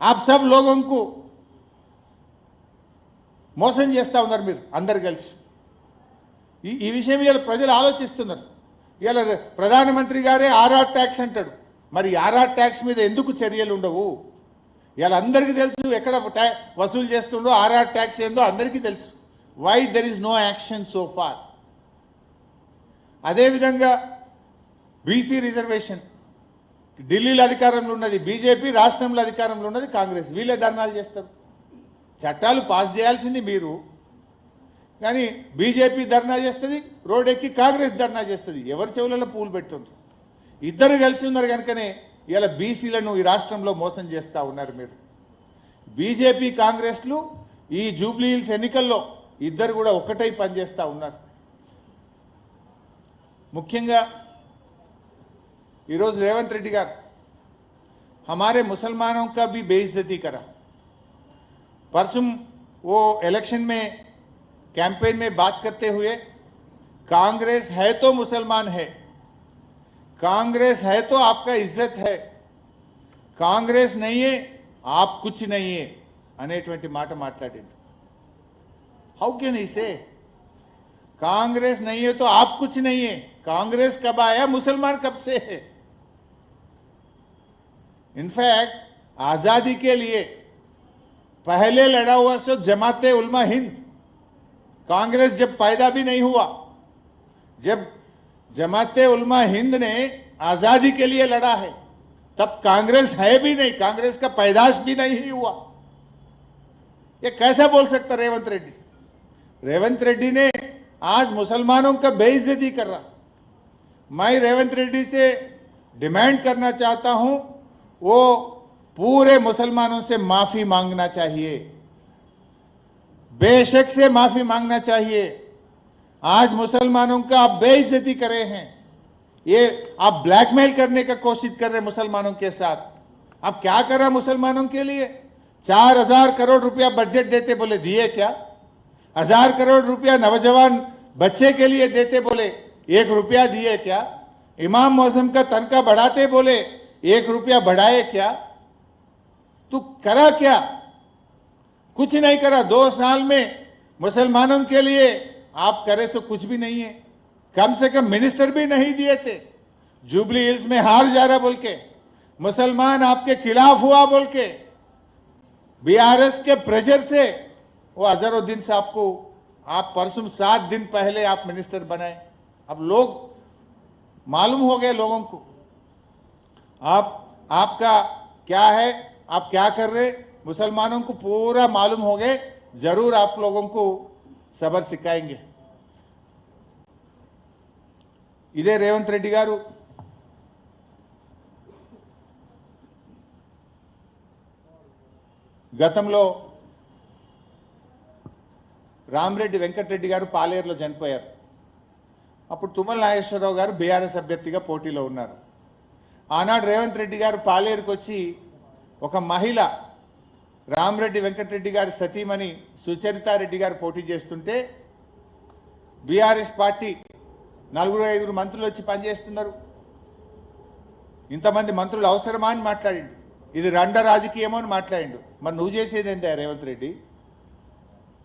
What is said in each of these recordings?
आप सब लोगों को మోసం చేస్తూ ఉన్నారు మీరు అందరు కలిసి ఈ ఈ విషయం ఇవాళ ప్రజలు ఆలోచిస్తున్నారు ఇవాళ ప్రధానమంత్రి గారే ఆర్ఆర్ ట్యాక్స్ అంటాడు మరి ఆర్ఆర్ ట్యాక్స్ మీద ఎందుకు చర్యలు ఉండవు ఇవాళ అందరికీ తెలుసు ఎక్కడ ట్యా వసూలు చేస్తుండో ఆర్ఆర్ ట్యాక్స్ ఏందో అందరికీ తెలుసు why there is no action so far అదేవిధంగా బీసీ రిజర్వేషన్ ఢిల్లీలో అధికారంలో ఉన్నది బీజేపీ రాష్ట్రంలో అధికారంలో ఉన్నది కాంగ్రెస్. వీళ్ళే ధర్నాలు చేస్తారు. చట్టాలు పాస్ చేయాల్సింది మీరు. కానీ బీజేపీ ధర్నా చేస్తుంది రోడ్ ఎక్కి కాంగ్రెస్ ధర్నా చేస్తుంది. ఎవరి చెవులలో పూలు పెడుతుంది ఇద్దరు కలిసి ఉన్నారు కనుకనే ఇలా బీసీలను ఈ రాష్ట్రంలో మోసం చేస్తూ ఉన్నారు మీరు. బీజేపీ కాంగ్రెస్లు ఈ జూబ్లీ హిల్స్ ఎన్నికల్లో ఇద్దరు కూడా ఒక్కటై పనిచేస్తూ ఉన్నారు. ముఖ్యంగా ఈరోజు రేవంత్ రెడ్డి గారు हमारे मुसलमानों का भी बेइज्जती करा परसों वो इलेक्शन में कैंपेन में बात करते हुए कांग्रेस है तो मुसलमान है कांग्रेस है तो आपका इज्जत है కాంగ్రెస్ నయ్యే ఆప్ కుచ్ నయ్యే అనేటువంటి మాట మాట్లాడిండు హౌ కెన్ ఈ సే कांग्रेस नहीं है तो आप कुछ नहीं है कांग्रेस कब आया मुसलमान कब से है इनफैक्ट, आज़ादी के लिए पहले लड़ा हुआ सो जमाते उलमा हिंद। कांग्रेस जब पैदा भी नहीं हुआ, जब जमाते उलमा हिंद ने आज़ादी के लिए लड़ा है, तब कांग्रेस है भी नहीं, कांग्रेस का पैदाश भी नहीं ही हुआ। ये कैसा बोल सकता रेवंत रेड्डी? रेवंत रेड्डी ने आज मुसलमानों का बेइज्जती कर रहा। मैं रेवंत रेड्डी से डिमांड करना चाहता हूँ वो पूरे मुसलमानों से माफ़ी मांगना चाहिए। बेशक से माफ़ी मांगना चाहिए। आज मुसलमानों का आप बेइज्जती करे हैं। ये आप ब्लैकमेल करने का कोशिश कर रहे मुसलमानों के साथ। आप क्या कर रहा मुसलमानों के लिए? चार हज़ार करोड़ रुपया बजट देते बोले, दिए क्या? हज़ार करोड़ रुपया नौजवान बच्चे के लिए देते बोले, एक रुपया दिए क्या? इमाम मौसम का तनखा बढ़ाते बोले एक रुपया बढ़ाए क्या? तू करा क्या? कुछ नहीं करा। दो साल में मुसलमानों के लिए आप करे सो कुछ भी नहीं है। कम से कम मिनिस्टर भी नहीं दिए थे। जुबली हिल्स में हार जा रहा बोल के। मुसलमान आपके खिलाफ हुआ बोल के। बीआरएस के प्रेशर से वो अजहरुद्दीन साहब को आप परसों सात दिन पहले आप मिनिस्टर बनाए। अब लोग मालूम हो गए लोगों को। आप आपका क्या है आप क्या कर रहे मुसलमानों को पूरा मालूम हो गए जरूर आप लोगों को सबर सिखाएंगे ఇదే రేవంత్ రెడ్డి గారు గతంలో రామరెడ్డి వెంకటరెడ్డి గారు పాలేరులో చనిపోయారు అప్పుడు తుమ్మల నాగేశ్వరరావు గారు బీఆర్ఎస్ అభ్యర్థిగా పోటీలో ఉన్నారు ఆనాడు రేవంత్ రెడ్డి గారు పాలేరుకు వచ్చి ఒక మహిళ రామరెడ్డి వెంకటరెడ్డి గారి సతీమణి సుచరితారెడ్డి గారు పోటీ చేస్తుంటే బీఆర్ఎస్ పార్టీ నలుగురు ఐదుగురు మంత్రులు వచ్చి పనిచేస్తున్నారు. ఇంతమంది మంత్రులు అవసరమా అని మాట్లాడిండు. ఇది రండ రాజకీయమో అని మాట్లాడిండు. మరి నువ్వు చేసేది ఏందా రేవంత్ రెడ్డి?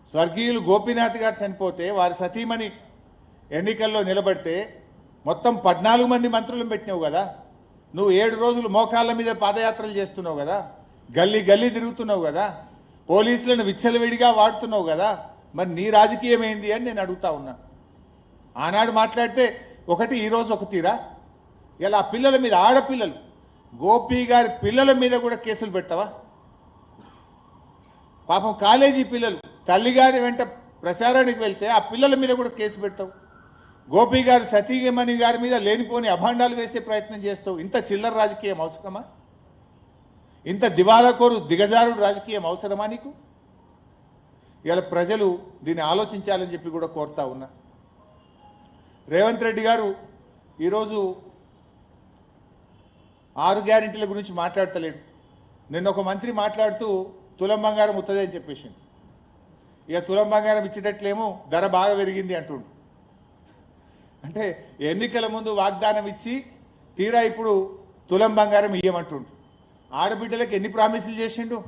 స్వర్గీయులు గోపీనాథ్ గారు చనిపోతే వారి సతీమణి ఎన్నికల్లో నిలబడితే మొత్తం పద్నాలుగు మంది మంత్రులను పెట్టినావు కదా? నువ్వు ఏడు రోజులు మోకాళ్ళ మీద పాదయాత్రలు చేస్తున్నావు కదా? గల్లీ గల్లీ తిరుగుతున్నావు కదా? పోలీసులను విచ్చలవిడిగా వాడుతున్నావు కదా? మరి నీ రాజకీయం ఏంది అని నేను అడుగుతా ఉన్నా. ఆనాడు మాట్లాడితే ఒకటి ఈరోజు ఒక తీరా? ఇలా పిల్లల మీద ఆడపిల్లలు గోపి గారి పిల్లల మీద కూడా కేసులు పెడతావా? పాపం కాలేజీ పిల్లలు తల్లిగారి వెంట ప్రచారానికి వెళ్తే ఆ పిల్లల మీద కూడా కేసు పెడతావు. గోపి గారు సతీమణి గారి మీద లేనిపోని అభాండాలు వేసే ప్రయత్నం చేస్తావు. ఇంత చిల్లర రాజకీయం అవసరమా? ఇంత దివాలకోరు దిగజారుడు రాజకీయం అవసరమా నీకు? ఇవాళ ప్రజలు దీన్ని ఆలోచించాలని చెప్పి కూడా కోరుతా ఉన్నా. రేవంత్ రెడ్డి గారు ఈరోజు ఆరు గ్యారెంటీల గురించి మాట్లాడతలేడు. నిన్న ఒక మంత్రి మాట్లాడుతూ తులం బంగారం ఉత్తదే అని చెప్పేసింది ఇక తులం బంగారం ఇచ్చేటట్లేమో ధర బాగా పెరిగింది అంటుండు. అంటే ఎన్నికల ముందు వాగ్దానం ఇచ్చి తీరా ఇప్పుడు తులం బంగారం ఇయ్యమంటుండు ఆడబిడ్డలకు ఎన్ని ప్రామిసులు చేసిండు?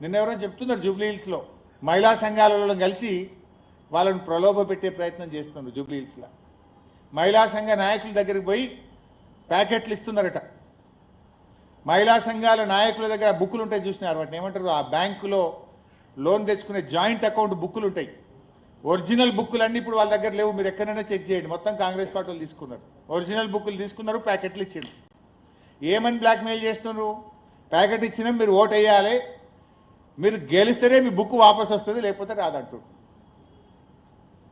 నిన్న ఎవరో చెప్తున్నారు జూబ్లీ హిల్స్లో. మహిళా సంఘాలలో కలిసి వాళ్ళను ప్రలోభ పెట్టే ప్రయత్నం చేస్తున్నారు జూబ్లీ హిల్స్లో. మహిళా సంఘ నాయకుల దగ్గరికి పోయి ప్యాకెట్లు ఇస్తున్నారట. మహిళా సంఘాల నాయకుల దగ్గర బుక్కులు ఉంటాయి చూసినారు. వాటిని ఏమంటారు? ఆ బ్యాంకులో లోన్ తెచ్చుకునే జాయింట్ అకౌంట్ బుక్కులు ఉంటాయి ఒరిజినల్ బుక్కులు అన్నీ ఇప్పుడు వాళ్ళ దగ్గర లేవు మీరు ఎక్కడైనా చెక్ చేయండి. మొత్తం కాంగ్రెస్ పార్టీ వాళ్ళు తీసుకున్నారు. ఒరిజినల్ బుక్కులు తీసుకున్నారు ప్యాకెట్లు ఇచ్చింది ఏమని బ్లాక్మెయిల్ చేస్తున్నారు? ప్యాకెట్ ఇచ్చినా మీరు ఓట్ వేయాలి. మీరు గెలిస్తేనే మీ బుక్ వాపస్ వస్తుంది లేకపోతే రాదంటుడు.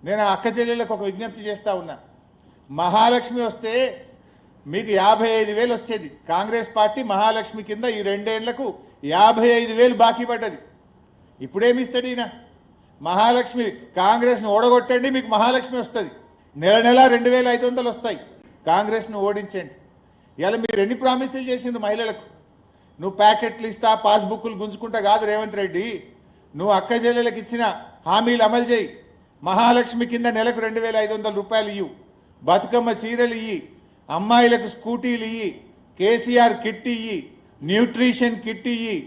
నేను అక్క చెల్లెళ్ళకు ఒక విజ్ఞప్తి చేస్తూ ఉన్నా. మహాలక్ష్మి వస్తే మీకు యాభై ఐదు వేలు వచ్చేది. కాంగ్రెస్ పార్టీ మహాలక్ష్మి కింద ఈ రెండేళ్ళకు యాభై ఐదు వేలు బాకీ పడ్డది. ఇప్పుడేమిస్తాడు ఈయన? మహాలక్ష్మి కాంగ్రెస్ని ఓడగొట్టండి మీకు మహాలక్ష్మి వస్తుంది. నెల నెల రెండు వేల ఐదు వందలు వస్తాయి. కాంగ్రెస్ను ఓడించండి. ఇలా మీరు ఎన్ని ప్రామిసులు చేసిండ్రు మహిళలకు? నువ్వు ప్యాకెట్లు ఇస్తా పాస్బుక్లు గుంజుకుంటా కాదు రేవంత్ రెడ్డి. నువ్వు అక్క చెల్లెలకు ఇచ్చిన హామీలు అమలు చేయి. మహాలక్ష్మి కింద నెలకు రెండు వేల ఐదు వందల రూపాయలు ఇవ్వు బతుకమ్మ చీరలు ఇయ్యి. అమ్మాయిలకు స్కూటీలు ఇయ్యి. కేసీఆర్ కిట్ ఇయ్యి. న్యూట్రిషన్ కిట్ ఇయ్యి.